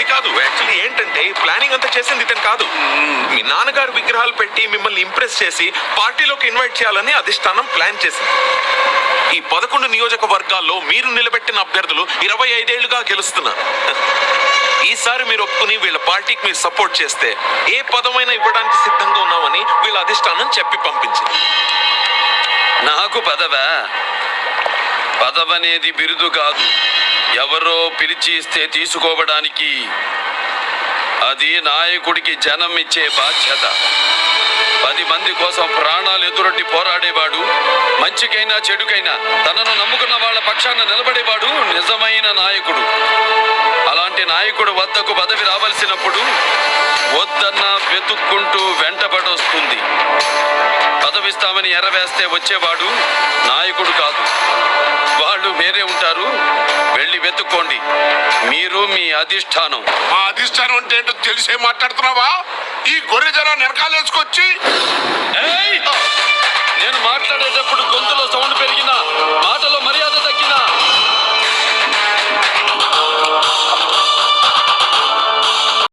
అది కాదు. యాక్చువల్లీ ఏంటంటే ప్లానింగ్ అంతా చేసింది ఇతను కాదు. మీ నాన్నగారు విగ్రహాలు పెట్టి మిమ్మల్ని ఇంప్రెస్ చేసి పార్టీలోకి ఇన్వైట్ చేయాలని అధిష్టానం ప్లాన్ చేసింది. ఈ పదకొండు నియోజకవర్గాల్లో మీరు నిలబెట్టిన అభ్యర్థులు ఇరవై ఐదేళ్ళుగా గెలుస్తున్నారు. ఈసారి మీరు ఒప్పుకుని వీళ్ళ పార్టీకి మీరు సపోర్ట్ చేస్తే ఏ పదమైనా ఇవ్వడానికి సిద్ధంగా ఉన్నామని వీళ్ళ అధిష్టానం చెప్పి పంపించింది. నాకు పదవా? పదవనేది బిరుదు కాదు. ఎవరో పిలిచి ఇస్తే తీసుకోవడానికి అది నాయకుడికి జనం ఇచ్చే బాధ్యత. పది మంది కోసం ప్రాణాలు ఎదురొట్టి పోరాడేవాడు మంచికైనా చెడుకైనా తనను నమ్ముకున్న వాళ్ళ పక్షాన నిలబడేవాడు నిజమైన నాయకుడు. అలాంటి నాయకుడు వద్దకు పదవి రావలసినప్పుడు వద్దన్న వెతుక్కుంటూ వెంటబడొస్తుంది. పదవిస్తామని ఎరవేస్తే వచ్చేవాడు నాయకుడు కాదు. వెతుక్కోండి. మీరు మీ అధిష్టానం. మా అధిష్టానం అంటే ఏంటో తెలిసే మాట్లాడుతున్నావా? ఈ గొర్రె జనాన్ని వెనకాలేసుకొచ్చి! నేను మాట్లాడేటప్పుడు గొంతులో సౌండ్ పెరిగిన